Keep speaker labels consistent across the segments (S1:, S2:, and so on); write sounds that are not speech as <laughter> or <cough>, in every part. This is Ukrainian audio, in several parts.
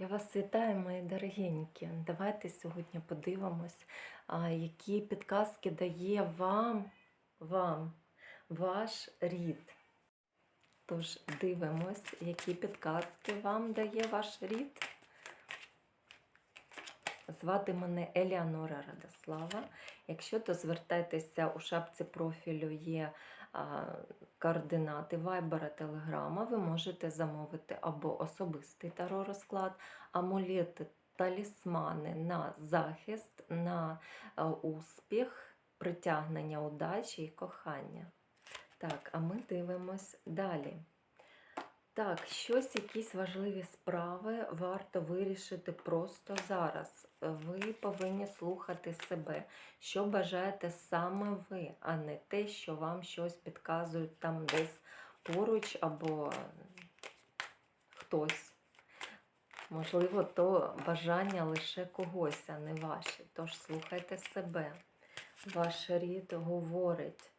S1: Я вас вітаю, мої дорогенькі. Давайте сьогодні подивимось, які підказки дає вам, вам ваш рід. Тож дивимось, які підказки вам дає ваш рід. Звати мене Еліанора Радослава. Якщо то звертайтеся у шапці профілю є координати Вайбера, Телеграма, ви можете замовити або особистий таро розклад, амулети, талісмани на захист, на успіх, притягнення удачі і кохання. Так, а ми дивимось далі. Так, щось, якісь важливі справи варто вирішити просто зараз. Ви повинні слухати себе, що бажаєте саме ви, а не те, що вам щось підказують там десь поруч або хтось. Можливо, то бажання лише когось, а не ваші. Тож слухайте себе. Ваш рід говорить.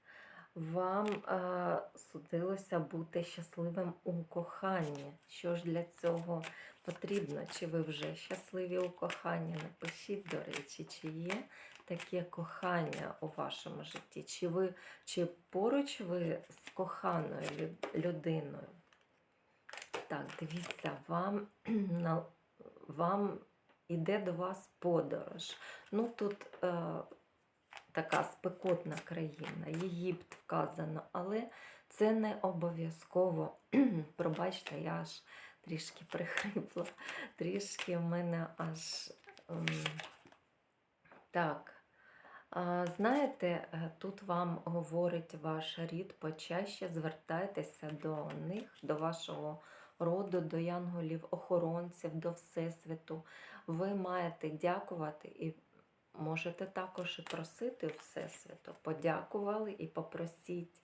S1: Вам е, судилося бути щасливим у коханні. Що ж для цього потрібно? Чи ви вже щасливі у коханні? Напишіть, до речі, чи є таке кохання у вашому житті? Чи ви чи поруч ви з коханою людиною? Так, дивіться, вам, <clears throat> вам іде до вас подорож. Ну тут. Е, така спекотна країна, Єгипт вказано, але це не обов'язково. <clears throat> Пробачте, я аж трішки прихрипла, трішки в мене аж ем, так. Знаєте, е, тут вам говорить ваш рід, почаще звертайтеся до них, до вашого роду, до янголів-охоронців, до Всесвіту. Ви маєте дякувати і Можете також і просити Всесвято. Подякували і попросіть.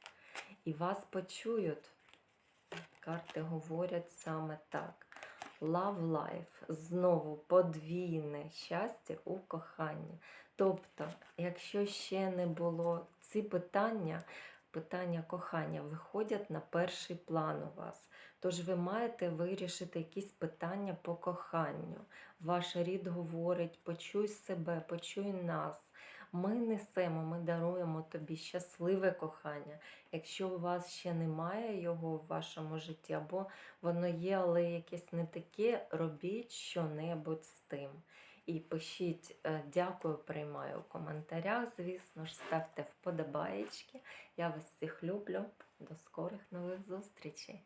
S1: І вас почують. Карти говорять саме так. Love life. Знову подвійне щастя у коханні. Тобто, якщо ще не було ці питання, питання кохання виходять на перший план у вас. Тож ви маєте вирішити якісь питання по коханню. Ваш рід говорить, почуй себе, почуй нас. Ми несемо, ми даруємо тобі щасливе кохання. Якщо у вас ще немає його в вашому житті, або воно є, але якесь не таке, робіть що-небудь з тим. І пишіть е, дякую, приймаю у коментарях. Звісно ж, ставте вподобаєчки. Я вас всіх люблю. До скорих нових зустрічей!